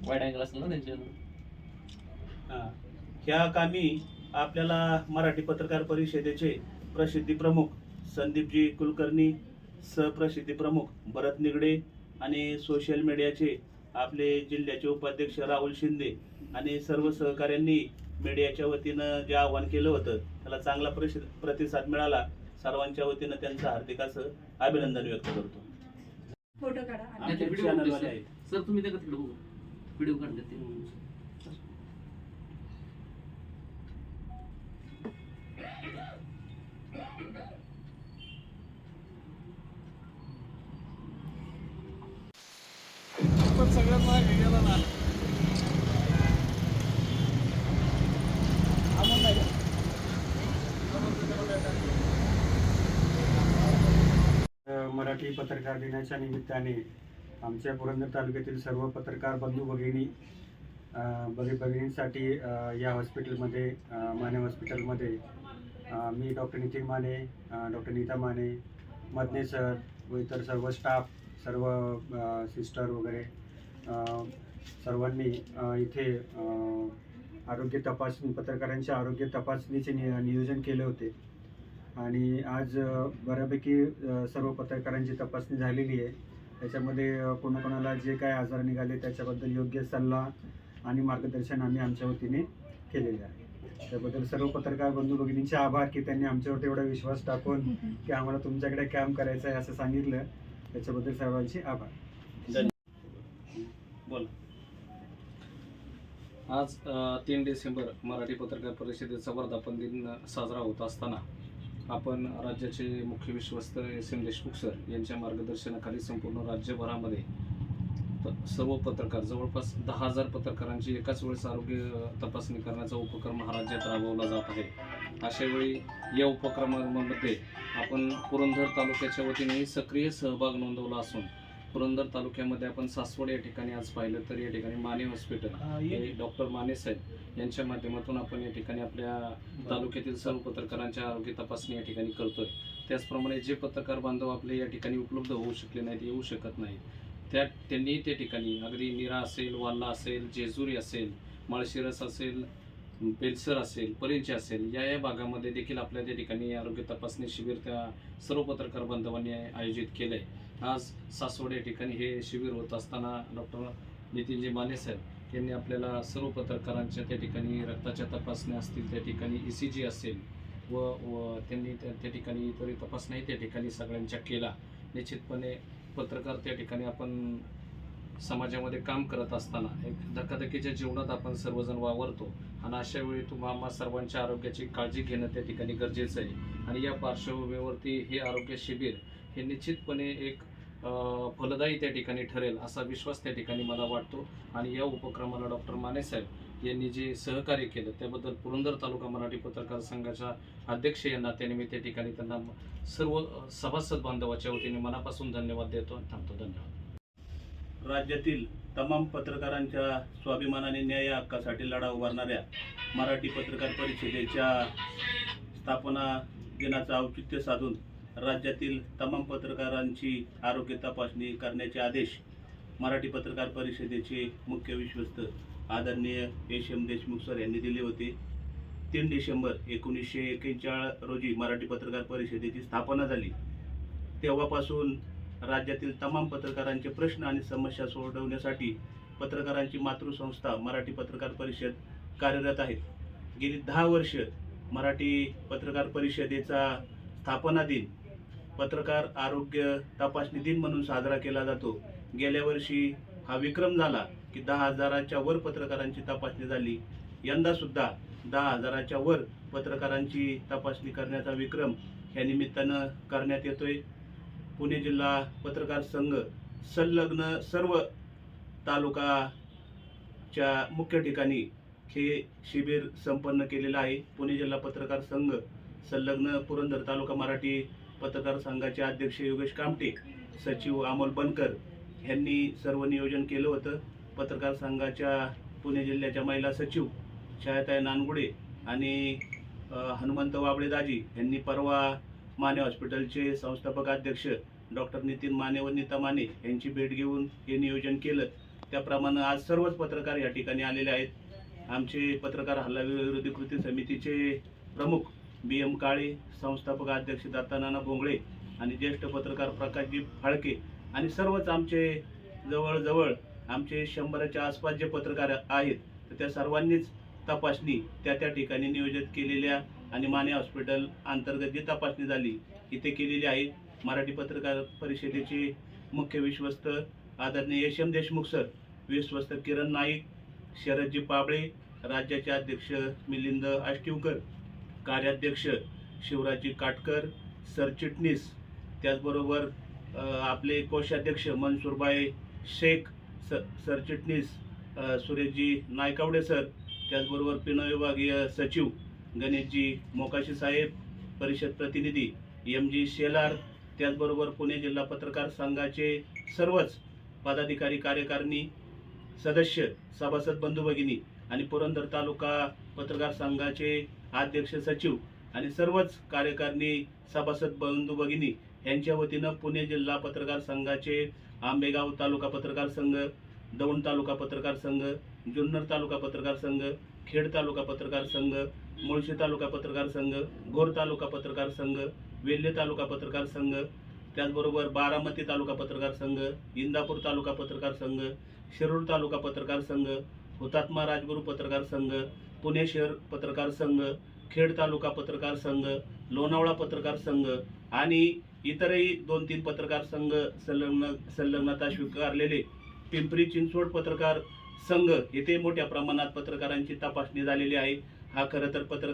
वाईट अँगल असेल ना त्यांच्या हा. ह्या कामी आपल्याला मराठी पत्रकार परिषदेचे प्रसिद्धी प्रमुख संदीपजी कुलकर्णी सहप्रसिद्धी प्रमुख भरत निगडे आणि सोशल मीडियाचे आपले जिल्ह्याचे उपाध्यक्ष राहुल शिंदे आणि सर्व सहकाऱ्यांनी मीडियाच्या वतीनं जे आव्हान केलं होतं त्याला चांगला प्रसि प्रतिसाद मिळाला सर्वांच्या वतीनं त्यांचं हार्दिक असं अभिनंदन व्यक्त करतो फोटो काढा आणि आमचे व्हिडिओ channel वाले. आहेत. सर तुम्ही त्या तिकडे बघू व्हिडिओ काढले ते अ, मराठी पत्रकार दिनाच्या निमित्ताने आमच्या पुरंदर तालुक्यातील सर्व पत्रकार बंधू भगिनी अ, भगी भगिनींसाठी या हॉस्पिटलमध्ये माने हॉस्पिटलमध्ये मी doctor Nitin Mane doctor Neeta Mane Madane sir व इतर सर्व स्टाफ सर्व सिस्टर वगैरे सर्वांनी इथे आरोग्य तपासणी पत्रकारांच्या आरोग्य तपासणीचे नि नियोजन केले होते. आणि आज बऱ्यापैकी सर्व पत्रकारांची तपासणी झालेली आहे. त्याच्यामध्ये कोणाकोणाला जे काय आजार निघाले त्याच्याबद्दल योग्य सल्ला आणि मार्गदर्शन आम्ही आमच्या वतीने केलेले आहे. त्याबद्दल सर्व पत्रकार बंधू भगिनींचे आभार की त्यांनी आमच्यावरती एवढा विश्वास टाकून की आम्हाला तुमच्याकडे कॅम्प करायचं आहे असं सांगितलं. त्याच्याबद्दल सर्वांचे आभार. आज तीन डिसेंबर मराठी पत्रकार परिषदेचा वर्धापन दिन साजरा होत असताना आपण राज्याचे मुख्य विश्वस्त एस एम देशमुख सर यांच्या मार्गदर्शनाखाली संपूर्ण राज्यभरामध्ये प- सर्व पत्रकार जवळपास दहा हजार पत्रकारांची एकाच वेळेस आरोग्य तपासणी करण्याचा उपक्रम हा राज्यात राबवला जात आहे. अशा वेळी या उपक्रमामध्ये आपण पुरंदर तालुक्याच्या वतीने सक्रिय सहभाग नोंदवला असून पुरंदर तालुक्यामध्ये आपण सासवड या ठिकाणी आज पाहिलं तर या ठिकाणी माने हॉस्पिटल हा, डॉक्टर माने साहेब यांच्या माध्यमातून आपण या ठिकाणी आपल्या तालुक्यातील सर्व पत्रकारांच्या आरोग्य तपासणी या ठिकाणी करतोय. त्याचप्रमाणे जे पत्रकार बांधव आपले या ठिकाणी उपलब्ध होऊ शकले नाहीत येऊ शकत नाहीत त्या त्यांनी त्या ठिकाणी अगदी निरा असेल वाल्ला असेल जेजुरी असेल माळशिरस असेल बेलसर असेल परिंचे असेल या या भागामध्ये देखील आपल्या त्या ठिकाणी आरोग्य तपासणी शिबिर त्या सर्व पत्रकार बांधवांनी आयोजित केलं आहे आज सासवड या ठिकाणी हे शिबिर होत असताना डॉक्टर नितीनजी माने साहेब यांनी आपल्याला सर्व पत्रकारांच्या त्या ठिकाणी रक्ताच्या तपासण्या असतील त्या ठिकाणी ई सी जी असेल व व त्यांनी त्या त्या ठिकाणी इतरही तपासण्याही त्या ठिकाणी सगळ्यांच्या केला. निश्चितपणे पत्रकार त्या ठिकाणी आपण समाजामध्ये काम करत असताना एक धकाधकीच्या जीवनात आपण सर्वजण वावरतो आणि अशा वेळी तुम्हाला सर्वांच्या आरोग्याची काळजी घेणं त्या ठिकाणी गरजेचं आहे. आणि या पार्श्वभूमीवरती हे आरोग्य शिबिर हे निश्चितपणे एक फलदायी त्या ठिकाणी ठरेल असा विश्वास त्या ठिकाणी मला वाटतो. आणि या उपक्रमाला डॉक्टर मानेसाहेब यांनी जे सहकार्य केलं त्याबद्दल पुरंदर तालुका मराठी पत्रकार संघाच्या अध्यक्ष या त्यानिमित्त त्या ठिकाणी त्यांना सर्व सभासद बांधवाच्या वतीने मनापासून धन्यवाद देतो आणि थांबतो. धन्यवाद. राज्यातील तमाम पत्रकारांच्या स्वाभिमानाने न्याय हक्कासाठी लढा उभारणाऱ्या मराठी पत्रकार परिषदेच्या स्थापना दिनाचं औचित्य साधून राज्यातील तमाम पत्रकारांची आरोग्य तपासणी करण्याचे आदेश मराठी पत्रकार परिषदेचे मुख्य विश्वस्त आदरणीय एस एम देशमुख सर यांनी दिले होते. तीन डिसेंबर एकोणीसशे एक्केचाळीस रोजी मराठी पत्रकार परिषदेची स्थापना झाली. तेव्हापासून राज्यातील तमाम पत्रकारांचे प्रश्न आणि समस्या सोडवण्यासाठी पत्रकारांची मातृसंस्था मराठी पत्रकार परिषद कार्यरत आहे. गेली दहा वर्ष मराठी पत्रकार परिषदेचा स्थापना दिन पत्रकार आरोग्य तपासणी दिन म्हणून साजरा केला जातो. गेल्या वर्षी हा विक्रम झाला की दहा हजाराच्या वर पत्रकारांची तपासणी झाली. यंदा सुद्धा दहा हजाराच्या वर पत्रकारांची तपासणी करण्याचा विक्रम या निमित्तानं करण्यात येतोय. पुणे जिल्हा पत्रकार संघ संलग्न सर्व तालुकाच्या मुख्य ठिकाणी हे शिबिर संपन्न केलेलं आहे. पुणे जिल्हा पत्रकार संघ संलग्न पुरंदर तालुका मराठी पत्रकार संघाचे अध्यक्ष योगेश कामटे सचिव अमोल बनकर यांनी सर्व नियोजन केलं होतं. पत्रकार संघाच्या पुणे जिल्ह्याच्या महिला सचिव छायाताई नानगुडे आणि हनुमंत वाबळे दाजी यांनी परवा माने हॉस्पिटलचे संस्थापक अध्यक्ष डॉक्टर नितीन माने व नीता माने यांची भेट घेऊन हे नियोजन केलं. त्याप्रमाणे आज सर्वच पत्रकार या ठिकाणी आलेले आहेत. आमचे पत्रकार हल्ला विरोधी कृती समितीचे प्रमुख बी एम काळे संस्थापक अध्यक्ष दत्तानाना भोंगळे आणि ज्येष्ठ पत्रकार प्रकाशजी फाळके आणि सर्वच आमचे जवळजवळ आमचे शंभराच्या आसपास जे पत्रकार आहेत तर त्या सर्वांनीच तपासणी त्या त्या ठिकाणी नियोजित केलेल्या आणि माने हॉस्पिटल अंतर्गत जी तपासणी झाली इथे केलेली आहे मराठी पत्रकार परिषदेचे मुख्य विश्वस्त आदरणीय यशम देशमुख सर विश्वस्त किरण नाईक शरदजी पाबळे राज्याचे अध्यक्ष मिलिंद आष्टीवकर कार्याध्यक्ष शिवराजी काटकर सरचिटणीस त्याचबरोबर आपले कोषाध्यक्ष मनसूरबाई शेख स सरचिटणीस सुरेशजी नायकावडे सर त्याचबरोबर पिन विभागीय सचिव गणेशजी मोकाशी साहेब परिषद प्रतिनिधी एम जी शेलार त्याचबरोबर पुणे जिल्हा पत्रकार संघाचे सर्वच पदाधिकारी कार्यकारिणी सदस्य सभासद बंधू भगिनी आणि पुरंदर तालुका पत्रकार संघाचे अध्यक्ष सचिव आणि सर्वच कार्यकारिणी सभासद बंधू भगिनी यांच्या वतीनं पुणे जिल्हा पत्रकार संघाचे आंबेगाव तालुका पत्रकार संघ दौंड तालुका पत्रकार संघ जुन्नर तालुका पत्रकार संघ खेड तालुका पत्रकार संघ मुळशी तालुका पत्रकार संघ घोर तालुका पत्रकार संघ वेल्हे तालुका पत्रकार संघ त्याचबरोबर बारामती तालुका पत्रकार संघ इंदापूर तालुका पत्रकार संघ शिरूर तालुका पत्रकार संघ हुतात्मा राजगुरू पत्रकार संघ पुणे शहर पत्रकार संघ खेड तालुका पत्रकार संघ लोणावळा पत्रकार संघ आणि इतरही दोन तीन पत्रकार संघ संलग्न संलग्नता स्वीकारलेले पिंपरी चिंचवड पत्रकार संघ येथे मोठ्या प्रमाणात पत्रकारांची तपासणी झालेली आहे. हा खरं तर पत्रकार